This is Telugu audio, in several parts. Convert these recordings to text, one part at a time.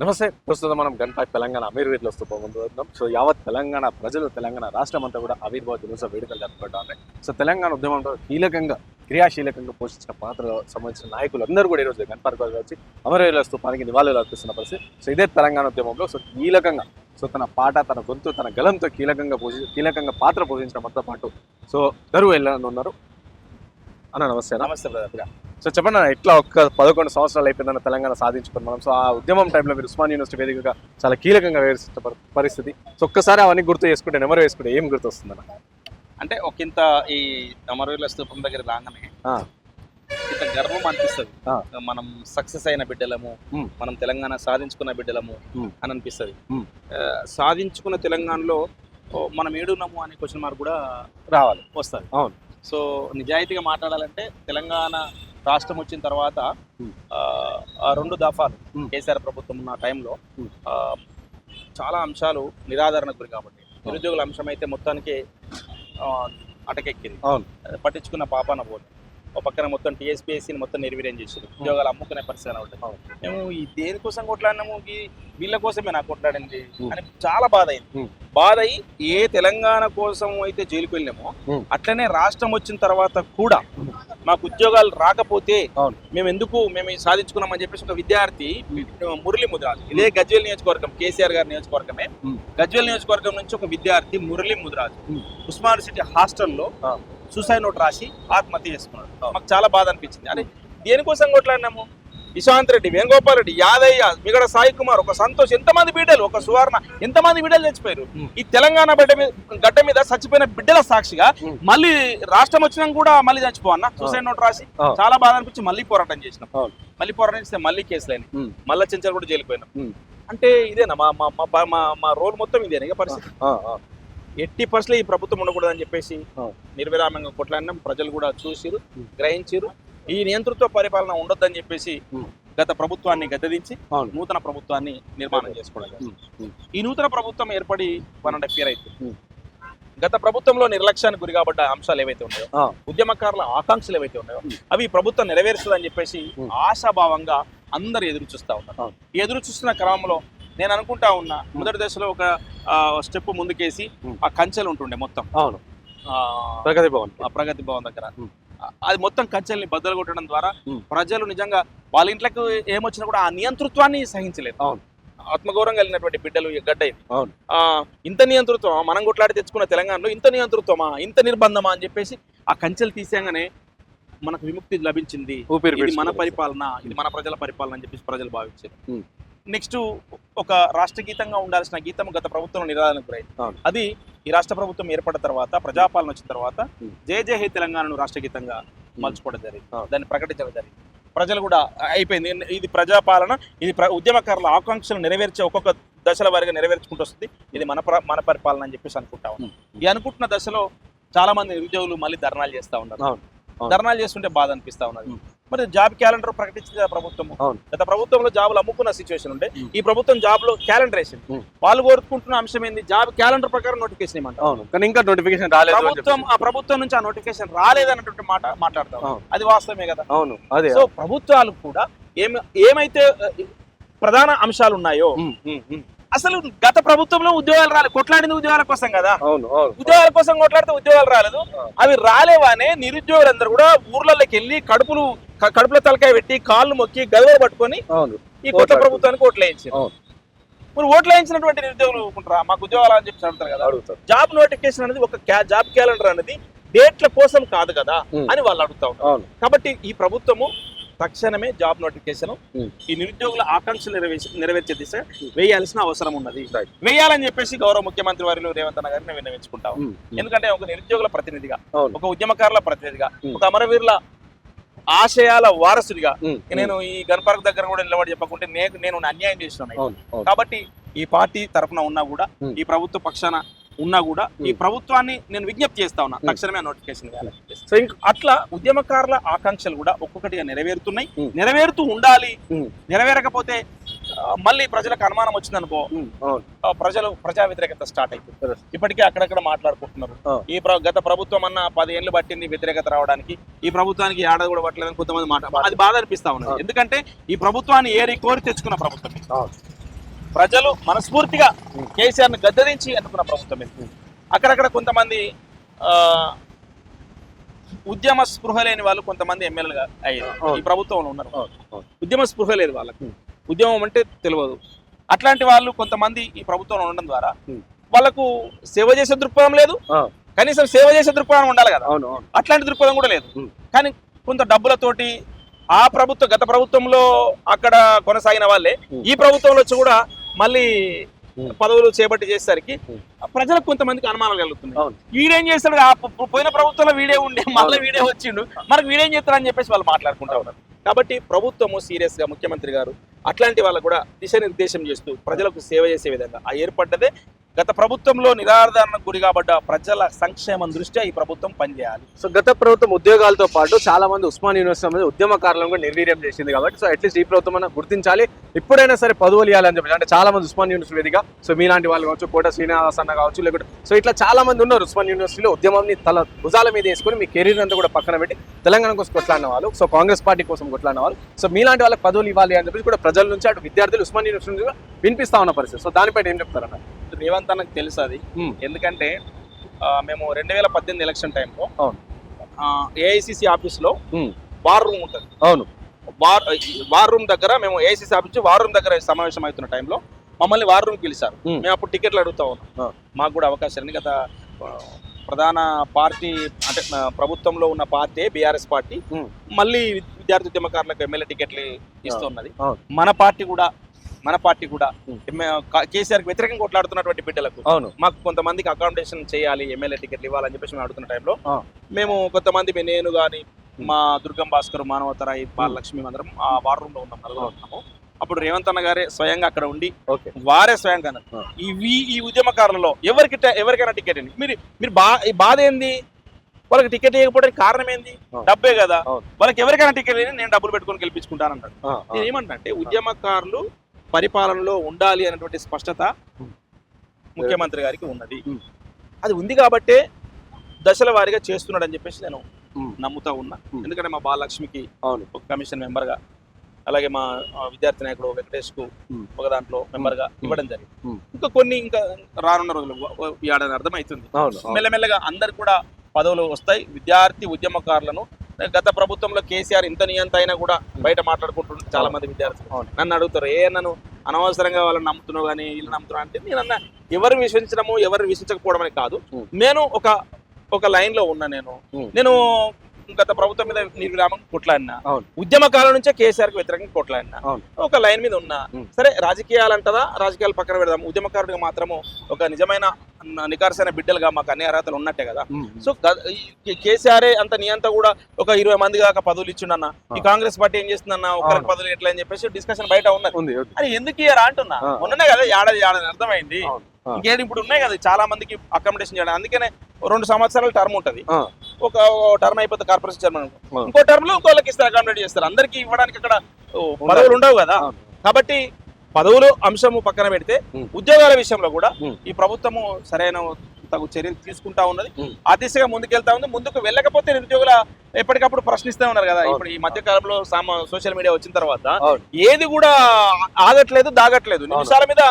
నమస్తే. ప్రస్తుతం మనం గన్పాట్ తెలంగాణ అమీర్వేట్లో వస్తూ పోతున్నాం సో యావత్ తెలంగాణ ప్రజలు తెలంగాణ రాష్ట్రం అంతా కూడా ఆవిర్భావ దినోత్సవ వేడుకలు జరుపుకుంటా ఉన్నాయి సో తెలంగాణ ఉద్యమంలో కీలకంగా క్రియాశీలకంగా పోషించిన పాత్రలో సంబంధించిన నాయకులు అందరూ కూడా ఈరోజు గన్పార్క్ వరకు వచ్చి అమరవీరుల స్థూపానికి నివాళులు అర్పిస్తున్న పరిస్థితి. సో ఇదే తెలంగాణ ఉద్యమంలో సో కీలకంగా సో తన పాట తన గొంతు తన గలంతో కీలకంగా పోషి కీలకంగా పాత్ర పోషించడంతో పాటు సో దరువు వెళ్ళనున్నారు అన్న నమస్తే నమస్తే బ్రదర్ సో చెప్పండి ఎట్లా ఒక్క పదకొండు సంవత్సరాలు అయిపోయిందన్న తెలంగాణ సాధించుకుని మనం సో ఆ ఉద్యమం టైంలో మీరు ఉస్మాన్ యూనివర్సిటీ వేదికగా చాలా కీలకంగా పరి- పరిస్థితి సో ఒక్కసారి అవన్నీ గుర్తు చేసుకుంటే నెమరు వేసుకుంటే ఏం గుర్తు వస్తుందన్న అంటే ఒకంత ఈ అమరవీరుల స్తూపం దగ్గర రాగానే. ఇంత గర్వం అనిపిస్తుంది. మనం సక్సెస్ అయిన బిడ్డలము. మనం తెలంగాణ సాధించుకున్న బిడ్డలము. అని అనిపిస్తుంది. సాధించుకున్న తెలంగాణలో మనం ఏడున్నాము అనే క్వశ్చన్ మార్క్ కూడా రావాలి వస్తుంది అవును. సో నిజాయితీగా మాట్లాడాలంటే తెలంగాణ రాష్ట్రం వచ్చిన తర్వాత రెండు దఫాలు. కేసీఆర్ ప్రభుత్వం ఉన్న టైంలో చాలా అంశాలు నిరాదరణకు గురి కాబట్టి. నిరుద్యోగుల అంశం అయితే మొత్తానికి అటకెక్కింది. పట్టించుకున్న పాపాన పోలే ఒక పక్కన మొత్తం టీఎస్పీఎస్సీని మొత్తం నిర్వీర్యం చేసారు ఉద్యోగాలు అమ్ముకునే పరిస్థితి అవును. ఉంటుంది మేము ఈ దేనికోసం కొట్లాడినాము ఈ వీళ్ళ కోసమే నాకు కొట్లాడింది. అని చాలా బాధ అయింది. బాధ అయి ఏ తెలంగాణ కోసం అయితే జైలుకు వెళ్ళామో ఉం. అట్లనే రాష్ట్రం వచ్చిన తర్వాత కూడా మాకు ఉద్యోగాలు రాకపోతే. మేము ఎందుకు మేము సాధించుకున్నామని చెప్పేసి ఒక విద్యార్థి మురళి ముద్రాజ్ ఇదే గజ్వేల్ నియోజకవర్గం కేసీఆర్ గారి నియోజకవర్గమే. గజ్వేల్ నియోజకవర్గం నుంచి ఒక విద్యార్థి మురళి ముద్రాజ్. ఉస్మాన్ సిటీ హాస్టల్లో. సూసైడ్ నోట్ రాసి ఆత్మహత్య చేసుకున్నాడు. మాకు చాలా బాధ అనిపించింది. అరే దేనికోసం కొట్లాడినాము? ఇశాంత్ రెడ్డి వేణుగోపాల్ రెడ్డి యాదయ్య మిగడ సాయి కుమార్ ఒక సంతోష్ ఎంతమంది బిడ్డలు ఒక సువర్ణ ఎంతమంది బిడ్డలు చచ్చిపోయారు. ఈ తెలంగాణ బిడ్డ మీద గడ్డ మీద చచ్చిపోయిన బిడ్డల సాక్షిగా. మళ్ళీ రాష్ట్రం వచ్చినా కూడా మళ్ళీ చచ్చిపోవన్నా సూసైడ్ నోట్ రాసి. చాలా బాధ అనిపించి మళ్ళీ పోరాటం చేసినాం. మళ్ళీ పోరాటం చేస్తే మళ్ళీ కేసులైన. మళ్ళీ చెంచాలు కూడా జైలుపోయినాం. అంటే ఇదేనా? మా మా- మా రోల్ మొత్తం ఇదేనా? పరిస్థితి? ఎట్టి పరిస్థితులు ఈ ప్రభుత్వం ఉండకూడదని చెప్పేసి. నిర్విరామంగా కొట్లాడినాం ప్రజలు కూడా చూసిరు. గ్రహించిరు ఈ నియంతృత్వ పరిపాలన ఉండొద్దని చెప్పేసి. గత ప్రభుత్వాన్ని గద్దదించి. నూతన ప్రభుత్వాన్ని నిర్మాణం చేసుకోవడం. ఈ నూతన ప్రభుత్వం ఏర్పడి వన్ అండ్ హాఫ్ ఇయర్ అయితే. గత ప్రభుత్వంలో నిర్లక్ష్యానికి గురి కాబడ్డ అంశాలు ఏవైతే ఉన్నాయో. ఉద్యమకారుల ఆకాంక్షలు ఏవైతే ఉన్నాయో. అవి ప్రభుత్వం నెరవేరుస్తుందని చెప్పేసి. ఆశాభావంగా అందరు ఎదురు చూస్తా ఉన్నారు ఎదురు చూస్తున్న క్రమంలో నేను అనుకుంటా ఉన్నా మొదటి దశలో ఒక స్టెప్ ముందుకేసి. ఆ కంచెలు ఉంటుండే మొత్తం. అవును. ఆ, ప్రగతి భవన్. ఆ ప్రగతి భవన్ దగ్గర. అది మొత్తం కంచెల్ని బద్దలు కొట్టడం ద్వారా. ప్రజలు నిజంగా వాళ్ళ ఇంట్లోకి ఏమొచ్చినా కూడా ఆ నియంతృత్వాన్ని సహించలేదు. అవును. ఆత్మగౌరవం కలిగినటువంటి బిడ్డలు గడ్డ ఇది అవును. ఆ, ఇంత నియంతృత్వమా? మనం కొట్లాడి తెచ్చుకున్న తెలంగాణలో ఇంత నియంతృత్వమా? ఇంత నిర్బంధమా? అని చెప్పేసి ఆ కంచెలు తీసేయగానే మనకు విముక్తి లభించింది. మన. పరిపాలన ఇది మన ప్రజల పరిపాలన అని చెప్పేసి ప్రజలు భావించారు. నెక్స్ట్ ఒక రాష్ట్ర గీతంగా ఉండాల్సిన గీతం గత ప్రభుత్వం నిరాదరణకు గురైంది. అది ఈ రాష్ట్ర ప్రభుత్వం ఏర్పడిన తర్వాత ప్రజాపాలన వచ్చిన తర్వాత. జయ జయ హే తెలంగాణను రాష్ట్ర గీతంగా మలుచుకోవడం జరిగింది. దాన్ని ప్రకటించడం జరిగింది ప్రజలు కూడా అయిపోయింది ఇది ప్రజాపాలన ఇది ఉద్యమకారుల ఆకాంక్షలు నెరవేర్చే ఒక్కొక్క దశల వారిగా నెరవేర్చుకుంటూ వస్తుంది ఇది మన మన పరిపాలన అని చెప్పేసి అనుకుంటా ఉన్నాం. ఈ అనుకుంటున్న దశలో చాలా మంది నిరుద్యోగులు మళ్ళీ ధర్నాలు చేస్తా ఉన్నారు. ధర్నాలు చేస్తుంటే బాధ అనిపిస్తా ఉన్నది. మరి జాబ్ క్యాలెండర్ ప్రకటించింది ప్రభుత్వం. గత ప్రభుత్వంలో జాబులు అమ్ముకున్న సిచ్యువేషన్ ఉండే. ఈ ప్రభుత్వం జాబ్లో క్యాలెండర్ వేసింది. వాళ్ళు కోరుకుంటున్న అంశం ఏంది జాబ్ క్యాలెండర్ ప్రకారం నోటిఫికేషన్ ఇవ్వమంటారు అవును కానీ ఇంకా నోటిఫికేషన్ రాలేదు ప్రభుత్వం. ఆ ప్రభుత్వం నుంచి ఆ నోటిఫికేషన్ రాలేదన్నటువంటి మాట మాట్లాడతాం. అది వాస్తవమే కదా అవును అదే సో ప్రభుత్వాలు కూడా ఏమి ఏమైతే ప్రధాన అంశాలు ఉన్నాయో. అసలు గత ప్రభుత్వంలో ఉద్యోగాలు రాలేదు కొట్లాడింది ఉద్యోగాల కోసం కదా ఉద్యోగాల కోసం కొట్లాడితే ఉద్యోగాలు రాలేదు. అవి రాలేవానే నిరుద్యోగులందరూ కూడా ఊర్లలోకి వెళ్ళి కడుపులు కడుపులో తలకాయ పెట్టి కాళ్ళు మొక్కి గదిలో పట్టుకొని ఈ కొత్త ప్రభుత్వానికి ఓట్లు వేయించారు. మరి ఓట్లు వేయించినటువంటి నిరుద్యోగులు ఊరుకుంటారా మాకు ఉద్యోగాలు అని చెప్పి అడుగుతారు కదా అడుగుతారు జాబ్ నోటిఫికేషన్ అనేది ఒక జాబ్ క్యాలెండర్ అనేది డేట్ల కోసం కాదు కదా. అని వాళ్ళు అడుగుతా ఉంటారు కాబట్టి ఈ ప్రభుత్వము తక్షణమే జాబ్ నోటిఫికేషన్. ఈ నిరుద్యోగుల ఆకాంక్షలు నెరవేర్చే నెరవేర్చే దిశ వేయాల్సిన అవసరం ఉన్నది. వేయాలని చెప్పేసి గౌరవ ముఖ్యమంత్రి వారిలో రేవంత్ అన్న గారిని విన్నవించుకుంటాం. ఎందుకంటే ఒక నిరుద్యోగుల ప్రతినిధిగా ఒక ఉద్యమకారుల ప్రతినిధిగా. ఒక అమరవీరుల ఆశయాల వారసుడిగా. నేను ఈ గన్ పార్క్ దగ్గర కూడా నిలబడి చెప్పకుంటే నేను నేను అన్యాయం అవును కాబట్టి ఈ పార్టీ తరఫున ఉన్నా కూడా. ఈ ప్రభుత్వ పక్షాన ఉన్నా కూడా ఈ. ప్రభుత్వాన్ని నేను విజ్ఞప్తి చేస్తా ఉన్నా. తక్షణమే నోటిఫికేషన్ సో ఇంక అట్లా ఉద్యమకారుల ఆకాంక్షలు కూడా ఒక్కొక్కటిగా నెరవేరుతున్నాయి. నెరవేరుతూ ఉండాలి. నెరవేరకపోతే మళ్ళీ ప్రజలకు అనుమానం వచ్చిందనుకో అవును. ఆ, ప్రజలు ప్రజా వ్యతిరేకత స్టార్ట్ అయిపోతుంది. ఇప్పటికే అక్కడక్కడ మాట్లాడుకుంటున్నారు. ఈ గత ప్రభుత్వం అన్న పది ఏళ్ళు పట్టింది వ్యతిరేకత రావడానికి. ఈ ప్రభుత్వానికి ఏడాది కూడా పట్టలేదని కొంతమంది మాట అది బాధ అనిపిస్తా ఉన్నది. ఎందుకంటే ఈ ప్రభుత్వాన్ని ఏరి కోరి తెచ్చుకున్న ప్రభుత్వం ప్రజలు మనస్ఫూర్తిగా కేసీఆర్ని గద్దరించి ఎన్నుకున్న ప్రభుత్వం అక్కడక్కడ కొంతమంది ఆ, ఉద్యమ స్పృహ లేని వాళ్ళు కొంతమంది ఎమ్మెల్యేలుగా అయ్యారు. ఈ ప్రభుత్వంలో ఉన్నారు. ఉద్యమ స్పృహ లేదు వాళ్ళకి. ఉద్యమం అంటే తెలియదు అట్లాంటి వాళ్ళు కొంతమంది ఈ ప్రభుత్వంలో ఉండడం ద్వారా. వాళ్ళకు సేవ చేసే దృక్పథం లేదు. కనీసం సేవ చేసే దృక్పథం ఉండాలి కదా. అట్లాంటి దృక్పథం కూడా లేదు. కానీ కొంత డబ్బులతోటి ఆ ప్రభుత్వం గత ప్రభుత్వంలో అక్కడ కొనసాగిన వాళ్ళే. ఈ ప్రభుత్వంలో వచ్చి కూడా మళ్ళీ. పదవులు చేపట్టి చేసేసరికి. ప్రజలకు కొంతమందికి అనుమానాలు కలుగుతున్నాయి. వీడేం చేస్తాడు పోయిన ప్రభుత్వంలో వీడే ఉండే మళ్ళీ వీడే వచ్చిండు. మనకు వీడేం చేస్తాడు అని చెప్పేసి వాళ్ళు మాట్లాడుకుంటా ఉన్నారు. కాబట్టి ప్రభుత్వము సీరియస్గా ముఖ్యమంత్రి గారు అట్లాంటి వాళ్ళకు కూడా దిశానిర్దేశం చేస్తూ ప్రజలకు సేవ చేసే విధంగా ఆ ఏర్పడ్డదే గత ప్రభుత్వంలో నిరాధారణకు గురి కాబడ్డ ప్రజల సంక్షేమం దృష్ట్యా ఈ ప్రభుత్వం పనిచేయాలి. సో గత ప్రభుత్వం ఉద్యోగాలతో పాటు చాలా మంది ఉస్మాన్ యూనివర్సిటీ మీద ఉద్యమకారులను కూడా నిర్వీర్యం చేసింది కాబట్టి సో అట్లీస్ట్ ఈ ప్రభుత్వం అన్న గుర్తించాలి. ఇప్పుడైనా సరే పదవులు ఇవ్వాలని చెప్పి అంటే చాలా మంది ఉస్మాన్ యూనివర్సిటీ వేదిక సో మీలాంటి వాళ్ళు కావచ్చు కోట శ్రీనివాస్ అన్న కావచ్చు లేకుంటే సో ఇట్లా చాలా మంది ఉన్నారు ఉస్మాన్ యూనివర్సిటీలో ఉద్యమాన్ని తల భుజాల మీద వేసుకొని మీ కెరీర్ అంతా కూడా పక్కన పెట్టి తెలంగాణ కోసం కొట్లాడిన వాళ్ళు సో కాంగ్రెస్ పార్టీ కోసం కొట్లాడిన వాళ్ళు. సో మీలాంటి వాళ్ళకి పదవులు ఇవ్వాలి అని చెప్పి కూడా ప్రజల నుంచి అటు విద్యార్థులు ఉస్మాన్ యూనివర్సిటీ నుంచి వినిపిస్తా ఉన్న పరిస్థితి. సో దానిపైన ఏం చెప్తారన్న? రేవంత్ అన్నకు తెలుసు అది. ఎందుకంటే మేము రెండు వేల పద్దెనిమిది ఎలక్షన్ టైంలో అవును. ఏఐసిసి ఆఫీస్లో. వార్ రూమ్ ఉంటుంది అవును వార్ వార్ రూమ్ దగ్గర మేము ఏఐసిసి ఆఫీస్ వార్ రూమ్ దగ్గర సమావేశం అవుతున్న టైంలో మమ్మల్ని వార్ రూమ్కి పిలిచారు. మేము అప్పుడు టికెట్లు అడుగుతా ఉన్నాం. మాకు కూడా అవకాశాలు గత ప్రధాన పార్టీ అంటే ప్రభుత్వంలో ఉన్న పార్టీ బీఆర్ఎస్ పార్టీ. మళ్ళీ విద్యార్థి ఉద్యమకారులకు ఎమ్మెల్యే టికెట్లు ఇస్తున్నది. మన పార్టీ కూడా మన పార్టీ కూడా. కేసీఆర్ వ్యతిరేకంగా కొట్లాడుతున్నటువంటి బిడ్డలకు అవును మాకు కొంతమందికి అకామిడేషన్ చేయాలి ఎమ్మెల్యే టికెట్లు ఇవ్వాలని చెప్పేసి మేము అడుగుతున్న టైంలో. మేము కొంతమంది నేను కానీ మా దుర్గం భాస్కర్ మానవతరాయి బాలలక్ష్మి అందరం ఆ వార్ రూమ్లో ఉన్నాం నలుగురు ఉన్నాము అప్పుడు రేవంత్ అన్న గారే స్వయంగా అక్కడ ఉండి ఓకే వారే స్వయంగా ఆ. ఈ ఉద్యమకారులలో ఎవరికి ఎవరికైనా టికెట్ అండి మీరు మీరు బా బాధ ఏంది వాళ్ళకి టికెట్ ఇవ్వకపోవడానికి కారణం ఏంది. డబ్బే కదా. వాళ్ళకి ఎవరికైనా టికెట్ లేని నేను డబ్బులు పెట్టుకొని గెలిపించుకుంటానంటాడు. నేను ఏమంటా అంటే ఉద్యమకారులు పరిపాలనలో ఉండాలి అనేటువంటి స్పష్టత. ముఖ్యమంత్రి గారికి ఉన్నది. అది ఉంది కాబట్టే దశల వారీగా చేస్తున్నాడు అని చెప్పేసి నేను. నమ్ముతా ఉన్నా. ఎందుకంటే మా బాలలక్ష్మికి అవును ఒక కమిషన్ మెంబర్గా అలాగే మా విద్యార్థి నాయకుడు వెంకటేష్కు. ఒక దాంట్లో మెంబర్గా ఇవ్వడం జరిగింది. ఇంకా కొన్ని ఇంకా రానున్న రోజులు ఏడాది అర్థం అవుతుంది అవును అవును. మెల్లమెల్లగా అందరికి కూడా పదవులు వస్తాయి విద్యార్థి ఉద్యమకారులను గత ప్రభుత్వంలో కేసీఆర్ ఇంత నియంత అయినా కూడా బయట మాట్లాడుకుంటుంటే చాలా మంది విద్యార్థులు. నన్ను అడుగుతారు ఏ నన్ను అనవసరంగా వాళ్ళని నమ్ముతున్నావు కానీ వీళ్ళు నమ్ముతున్నావు అంటే నేను అన్న ఎవరు విశ్వసించడము ఎవరు విశ్వసించకపోవడం అని కాదు. నేను ఒక ఒక లైన్లో ఉన్నా నేను. నేను గత ప్రభుత్వం మీద నిర్విరామం కొట్లాడినా అవును. ఉద్యమకాలం నుంచే కేసీఆర్కి వ్యతిరేకంగా కొట్లాడినా. ఒక లైన్ మీద ఉన్నా. సరే రాజకీయాలు అంటదా రాజకీయాలు పక్కన పెడదాం ఉద్యమకారుడిగా మాత్రము ఒక నిజమైన న- నికార్సైన బిడ్డలుగా మాకు అన్ని అర్హతలు ఉన్నట్టే కదా. సో కేసీఆర్ అంత నియంత కూడా ఒక ఇరవై మంది దాకా పదవులు ఇచ్చిండన్న ఈ. కాంగ్రెస్ పార్టీ ఏం చేస్తుందన్న ఒకరికి. పదవులు ఎట్లా అని చెప్పేసి డిస్కషన్ బయట ఉన్నది. అని ఎందుకు ఇయ్యరా అంటున్నా. మొన్ననే కదా ఏడాది ఏడాది అర్థమైంది. ఇంకేంటి ఇప్పుడు ఉన్నాయి కదా చాలా మందికి అకామిడేషన్ చేయడం అందుకనే రెండు సంవత్సరాల టర్మ్ ఉంటది. ఒక టర్మ్ అయిపోతే కార్పొరేషన్ చైర్మన్. ఇంకో టర్మ్లో ఇంకోళ్ళకి ఇస్తారు అకామిడేట్ చేస్తారు అందరికి ఇవ్వడానికి అక్కడ పదవులు ఉండవు కదా. కాబట్టి పదవులు అంశము పక్కన పెడితే. ఉద్యోగాల విషయంలో కూడా. ఈ ప్రభుత్వము సరైన తగు చర్యలు తీసుకుంటా ఉన్నది. ఆ దిశగా ముందుకెళ్తా ఉంది ముందుకు వెళ్ళకపోతే నిరుద్యోగుల ఎప్పటికప్పుడు ప్రశ్నిస్తూ ఉన్నారు కదా. ఇప్పుడు ఈ మధ్య కాలంలో సోషల్ మీడియా వచ్చిన తర్వాత. ఏది కూడా ఆగట్లేదు దాగట్లేదు నిమిషాల మీద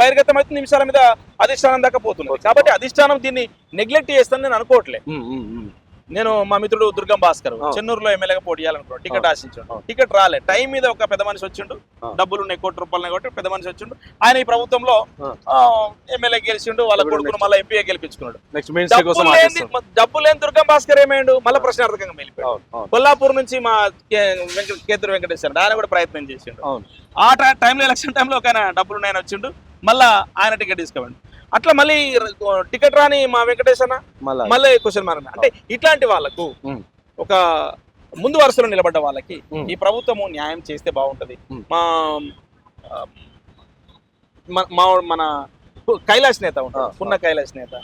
బహిర్గతం అయితే నిమిషాల మీద అధిష్టానం దాకా కాబట్టి అధిష్టానం దీన్ని నెగ్లెక్ట్ చేస్తాను నేను అనుకోవట్లే ఉం, ఉం, ఉం. నేను మా మిత్రుడు దుర్గం భాస్కర్ ఆ. ఎమ్మెల్యేగా పోటీ చేయాలనుకున్నాడు టికెట్ ఆశించాడు. టికెట్ రాలే. టైం మీద ఒక పెద్ద మనిషి వచ్చిండు. డబ్బులు ఉన్నాయి కోటి రూపాయలు కాబట్టి పెద్ద మనిషి వచ్చిండు. ఆయన ఈ ప్రభుత్వంలో. ఎమ్మెల్యే గెలిచిండు వాళ్ళ కొడుకును. మళ్ళీ ఎంపీఏ గెలిపించుకున్నాడు. డబ్బు లేని దుర్గం భాస్కర్ ఏమైండు? మళ్ళీ ప్రశ్నార్థకంగా వెళ్ళిపోయాడు కొల్లాపూర్ నుంచి మా కేతురు వెంకటేశ్వర ఆయన కూడా ప్రయత్నం చేసిండు. ఆ టై- టైంలో ఎలక్షన్ టైంలో ఒక ఆయన డబ్బులు ఉన్నాయని వచ్చిండు. మళ్ళా ఆయన టికెట్ తీసుకోండి అట్లా మళ్ళీ టికెట్ రాని మా అన్న మళ్ళా క్వశ్చన్ మార్క్ అంటే ఇట్లాంటి వాళ్ళకు. ఒక ముందు వరుసలో నిలబడ్డ వాళ్ళకి. ఈ ప్రభుత్వము న్యాయం చేస్తే బాగుంటది. మా మా మన కైలాష్ నేత ఆ, ఉంటాడు పున్న కైలాష్ నేత.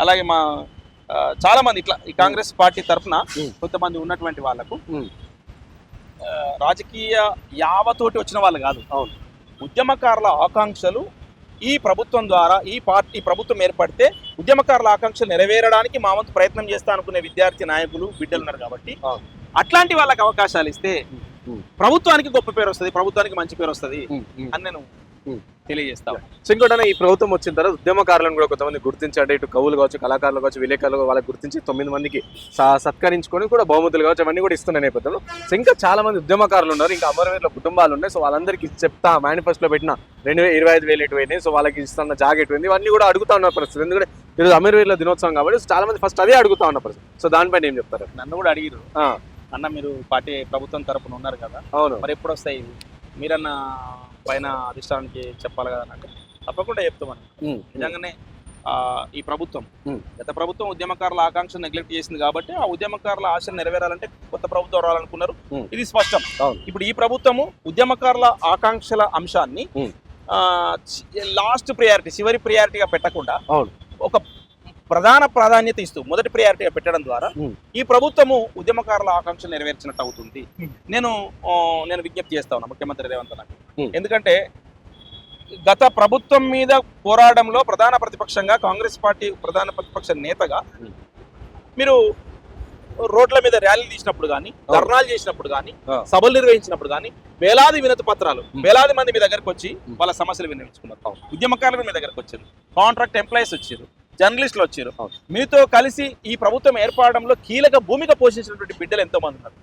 అలాగే మా చాలా మంది ఇట్లా ఈ కాంగ్రెస్ పార్టీ తరఫున. కొంతమంది ఉన్నటువంటి వాళ్ళకు రాజకీయ యావతోటి వచ్చిన వాళ్ళు కాదు అవును. ఉద్యమకారుల ఆకాంక్షలు ఈ ప్రభుత్వం ద్వారా ఈ పార్టీ ప్రభుత్వం ఏర్పడితే ఉద్యమకారుల ఆకాంక్షలు నెరవేరడానికి మా వంతు ప్రయత్నం చేస్తా అనుకునే విద్యార్థి నాయకులు బిడ్డలు ఉన్నారు కాబట్టి. అట్లాంటి వాళ్ళకి అవకాశాలు ఇస్తే. ప్రభుత్వానికి గొప్ప పేరు వస్తుంది ప్రభుత్వానికి మంచి పేరు వస్తుంది. అని నేను. తెలియజేస్తాం. సో ఇంకోటి ఈ ప్రభుత్వం వచ్చిన తర్వాత ఉద్యమకారులను కూడా కొంతమంది గుర్తించి అంటే ఇటు కవులు కావచ్చు కళాకారులు కావచ్చు విలేకరులు వాళ్ళకి గుర్తించి తొమ్మిది మందికి సత్కరించుకొని కూడా బహుమతులు కావచ్చు అవన్నీ కూడా ఇస్తున్న నేపథ్యంలో. సో ఇంకా చాలా మంది ఉద్యమకారులు ఉన్నారు. ఇంకా అమరవీరుల కుటుంబాలు ఉన్నాయి. సో వాళ్ళందరికీ చెప్తా మేనిఫెస్టోలో పెట్టిన రెండు వే- ఇరవై ఐదు వేలు ఎటు పోయినాయి? సో వాళ్ళకి ఇస్తున్న జాగ్ ఎటు పోయింది ఇవన్నీ కూడా అడుగుతా ఉన్న పరిస్థితి. ఎందుకంటే ఈరోజు అమరవీరుల దినోత్సవం కాబట్టి చాలా మంది ఫస్ట్ అదే అడుగుతా ఉన్న పరిస్థితి. సో దానిపైన ఏం చెప్తారు? నన్ను కూడా అడిగిరు. అన్న మీరు పార్టీ ప్రభుత్వం తరపున ఉన్నారు కదా. అవును. మరి ఎప్పుడు వస్తాయి? మీరన్న పైన అధిష్టానానికి చెప్పాలి కదా అంటే తప్పకుండా చెప్తామని నిజంగానే ఈ ప్రభుత్వం. గత ప్రభుత్వం ఉద్యమకారుల ఆకాంక్ష నెగ్లెక్ట్ చేసింది కాబట్టి ఆ ఉద్యమకారుల ఆశ నెరవేరాలంటే కొత్త ప్రభుత్వం రావాలనుకున్నారు. ఇది స్పష్టం. ఇప్పుడు ఈ ప్రభుత్వము ఉద్యమకారుల ఆకాంక్షల అంశాన్ని. లాస్ట్ ప్రియారిటీ చివరి ప్రియారిటీగా పెట్టకుండా. ఒక ప్రధాన ప్రాధాన్యత ఇస్తూ మొదటి ప్రియారిటీగా పెట్టడం ద్వారా. ఈ ప్రభుత్వము ఉద్యమకారుల ఆకాంక్ష నెరవేర్చినట్టు అవుతుంది. నేను నేను విజ్ఞప్తి చేస్తా ఉన్నా ముఖ్యమంత్రి రేవంత్ Hmm. ఎందుకంటే గత ప్రభుత్వం మీద పోరాడంలో ప్రధాన ప్రతిపక్షంగా కాంగ్రెస్ పార్టీ ప్రధాన ప్రతిపక్ష నేతగా. మీరు రోడ్ల మీద ర్యాలీలు తీసినప్పుడు కానీ ధర్నాలు చేసినప్పుడు కానీ. సభలు నిర్వహించినప్పుడు కానీ వేలాది వినతి పత్రాలు. వేలాది మంది మీ దగ్గరకు వచ్చి. వాళ్ళ సమస్యలు విన్నవించుకున్నారు. ఉద్యమకారులు మీ దగ్గరకు వచ్చారు కాంట్రాక్ట్ ఎంప్లాయీస్ వచ్చారు జర్నలిస్టులు వచ్చారు. మీతో కలిసి ఈ ప్రభుత్వం ఏర్పడడంలో కీలక భూమిక పోషించినటువంటి బిడ్డలు ఎంతో మంది ఉన్నారు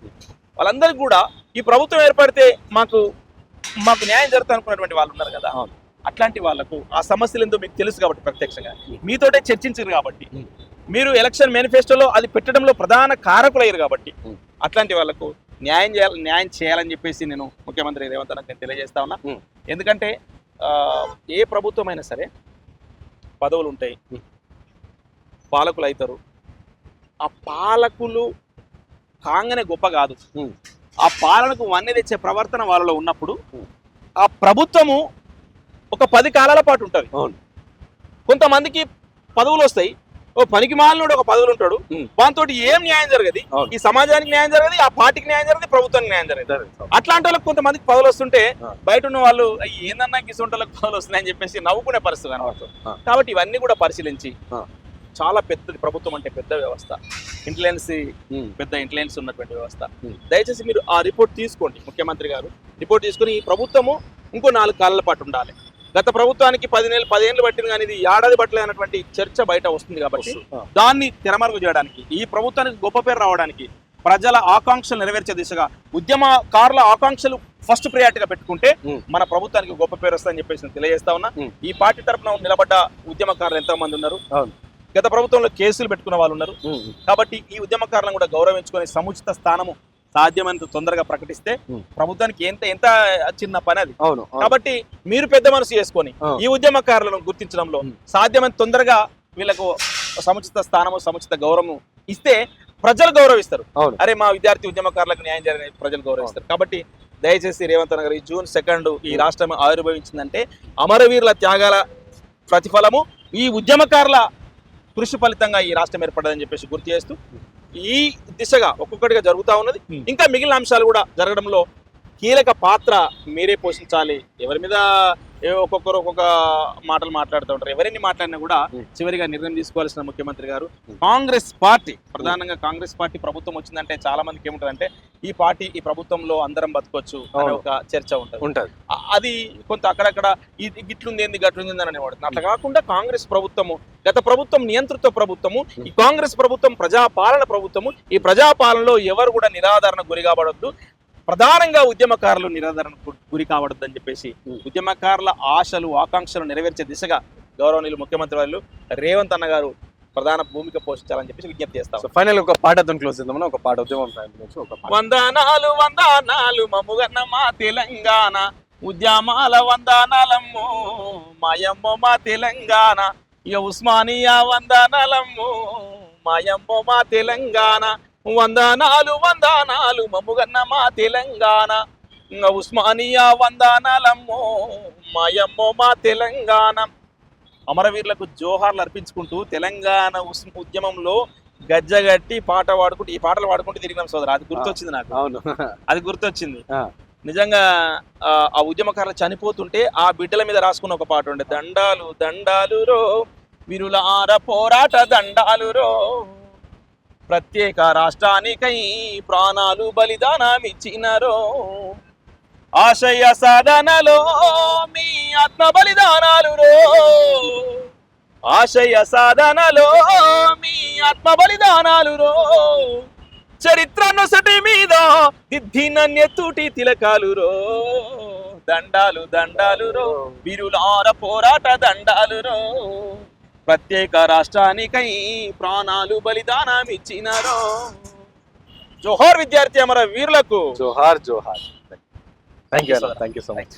వాళ్ళందరికీ కూడా ఈ ప్రభుత్వం ఏర్పడితే మాకు మాకు న్యాయం జరుగుతుంది అనుకున్నటువంటి వాళ్ళు ఉన్నారు కదా. అట్లాంటి వాళ్ళకు ఆ సమస్యలు ఏందో మీకు తెలుసు కాబట్టి ప్రత్యక్షంగా మీతోటే చర్చించారు కాబట్టి. మీరు ఎలక్షన్ మేనిఫెస్టోలో అది పెట్టడంలో ప్రధాన కారకులయ్యారు కాబట్టి. అట్లాంటి వాళ్ళకు న్యాయం చేయాలి న్యాయం చేయాలని చెప్పేసి నేను ముఖ్యమంత్రి రేవంత్ నేను తెలియజేస్తా ఉన్నా. ఎందుకంటే ఏ ప్రభుత్వం అయినా సరే పదవులు ఉంటాయి. పాలకులు అవుతారు ఆ పాలకులు కాంగనే గొప్ప కాదు. ఆ పాలనకు వన్నె తెచ్చే ప్రవర్తన వాళ్ళలో ఉన్నప్పుడు. ఆ ప్రభుత్వము ఒక పది కాలాల పాటు ఉంటుంది అవును. కొంతమందికి పదవులు వస్తాయి ఓ పనికి మాలినోడు ఒక పదవులు ఉంటాడు. వానితో ఏం న్యాయం జరగదు. ఈ సమాజానికి న్యాయం జరగదు ఆ పార్టీకి న్యాయం జరగదు ప్రభుత్వానికి న్యాయం జరగదు. అట్లాంటి వాళ్ళకి కొంతమందికి పదవులు వస్తుంటే. బయట ఉన్న వాళ్ళు "అయ్య, ఏందన్నా గిసొంటలకు పదవులు వస్తున్నాయని చెప్పేసి నవ్వుకునే పరిస్థితి. కాబట్టి ఇవన్నీ కూడా పరిశీలించి. చాలా పెద్దది ప్రభుత్వం అంటే పెద్ద వ్యవస్థ. ఇంటెలిజెన్స్ ఉమ్, పెద్ద ఇంటెలిజెన్స్ ఉన్నటువంటి వ్యవస్థ. Hmm. దయచేసి మీరు ఆ రిపోర్ట్ తీసుకోండి ముఖ్యమంత్రి గారు. రిపోర్ట్ తీసుకుని ఈ ప్రభుత్వము ఇంకో నాలుగు కాలాల పాటు ఉండాలి. గత ప్రభుత్వానికి పది నెలలు పదిహేళ్ళు పట్టింది కానీ ఇది ఏడాది పట్టలే అన్నటువంటి చర్చ బయట వస్తుంది కాబట్టి దాన్ని తెరమరుగు చేయడానికి ఈ ప్రభుత్వానికి గొప్ప పేరు రావడానికి ప్రజల ఆకాంక్షలు నెరవేర్చే దిశగా ఉద్యమకారుల ఆకాంక్షలు ఫస్ట్ ప్రియారిటీగా పెట్టుకుంటే Hmm. మన ప్రభుత్వానికి గొప్ప పేరు వస్తుందని చెప్పేసి నేను తెలియజేస్తా ఉన్నా. Hmm. ఈ పార్టీ తరఫున నిలబడ్డ ఉద్యమకారులు ఎంతో మంది ఉన్నారు. గత ప్రభుత్వంలో కేసులు పెట్టుకున్న వాళ్ళు ఉన్నారు కాబట్టి ఈ ఉద్యమకారులను కూడా గౌరవించుకొని సముచిత స్థానము సాధ్యమైనంత తొందరగా ప్రకటిస్తే. ప్రభుత్వానికి ఎంత ఎంత చిన్న పని అది. కాబట్టి మీరు పెద్ద మనసు చేసుకొని. ఈ ఉద్యమకారులను గుర్తించడంలో. సాధ్యమైన తొందరగా వీళ్ళకు సముచిత స్థానము సముచిత గౌరవము ఇస్తే ప్రజలు గౌరవిస్తారు. అరే మా విద్యార్థి ఉద్యమకారులకు న్యాయం చేయాలని ప్రజలు గౌరవిస్తారు కాబట్టి దయచేసి రేవంత్ అన్న గారు ఈ జూన్ సెకండ్ ఈ. రాష్ట్రం ఆవిర్భవించిందంటే అమరవీరుల త్యాగాల ప్రతిఫలము ఈ ఉద్యమకారుల కృషి ఫలితంగా ఈ రాష్ట్రం ఏర్పడదని చెప్పేసి గుర్తు చేస్తూ ఈ దిశగా ఒక్కొక్కటిగా జరుగుతూ ఉన్నది. ఇంకా మిగిలిన అంశాలు కూడా జరగడంలో కీలక పాత్ర మీరే పోషించాలి ఎవరి మీద ఏ ఒక్కొక్కరు ఒక్కొక్క మాటలు మాట్లాడుతూ ఉంటారు ఎవరిని మాట్లాడినా కూడా. చివరిగా నిర్ణయం తీసుకోవాల్సిన ముఖ్యమంత్రి గారు. కాంగ్రెస్ పార్టీ ప్రధానంగా కాంగ్రెస్ పార్టీ ప్రభుత్వం వచ్చిందంటే చాలా మందికి ఏముంటదంటే ఈ పార్టీ ఈ ప్రభుత్వంలో అందరం బతకొచ్చు అనే. ఒక చర్చ ఉంటుంది ఉంటది అది కొంత అక్కడక్కడ ఇది గిట్లుంది ఏంది గట్లుంది అని అనేవాడు అట్లా కాకుండా కాంగ్రెస్ ప్రభుత్వము గత ప్రభుత్వం నియంతృత్వ ప్రభుత్వము ఈ కాంగ్రెస్ ప్రభుత్వం ప్రజాపాలన ప్రభుత్వము ఈ ప్రజాపాలనలో ఎవరు కూడా నిరాదరణ గురి కాబడొద్దు ప్రధానంగా ఉద్యమకారులు నిరాదరణ గురి కావడద్దు అని చెప్పేసి. ఉద్యమకారుల ఆశలు ఆకాంక్షలు నెరవేర్చే దిశగా గౌరవనీయులు ముఖ్యమంత్రి వాళ్ళు రేవంత్ అన్న గారు ప్రధాన భూమిక పోషించాలని చెప్పేసి విజ్ఞప్తి చేస్తాం సో ఫైనల్ ఒక పాటతో క్లోజ్ చేద్దాం ఒక పాట ఉద్యమం time నుంచి ఒక పాట. వందనాలు వందనాలు మమ్ముగన్న మా తెలంగాణ? ఉద్యమాల వందనాలమ్ము మాయమ్మ మా తెలంగాణ? ఇక ఉస్మానియా వందనాలమ్ము మాయమ్మ మా తెలంగాణ? వందనాలు వందనాలు మమ్ముగన్న మా తెలంగాణ? ఇంక ఉస్మానియా వందనాలమ్ము మాయమ్మ మా తెలంగాణ? అమరవీరులకు జోహార్లు అర్పించుకుంటూ తెలంగాణ ఉద్యమంలో గజ్జగట్టి పాట పాడుకుంటూ ఈ పాటలు పాడుకుంటూ తిరిగినాం సోదరు. అది గుర్తొచ్చింది నాకు. అవును. అది గుర్తొచ్చింది. నిజంగా ఆ, ఉద్యమకారులు చనిపోతుంటే ఆ బిడ్డల మీద రాసుకున్న ఒక పాట ఉండే దండాలు దండాలు రో విరుల ఆర పోరాట దండాలు రో ప్రత్యేక రాష్ట్రానికై ప్రాణాలు బలిదానం ఇచ్చినరో ఆశయ సాధనలో మీ ఆత్మ బలిదానాలు రో ఆశయ సాధనలో మీ ఆత్మ బలిదానాలు రో చరిత్ర నొసటి మీద దిద్దిన నెత్తుటి తిలకాలు రో దండాలు దండాలు రో బిరులార పోరాట దండాలు రో ప్రత్యేక రాష్ట్రానికై ప్రాణాలు బలిదానం ఇచ్చినారో జోహార్ విద్యార్థి అమర వీరులకు. జోహార్ జోహార్. Thank you thank you so much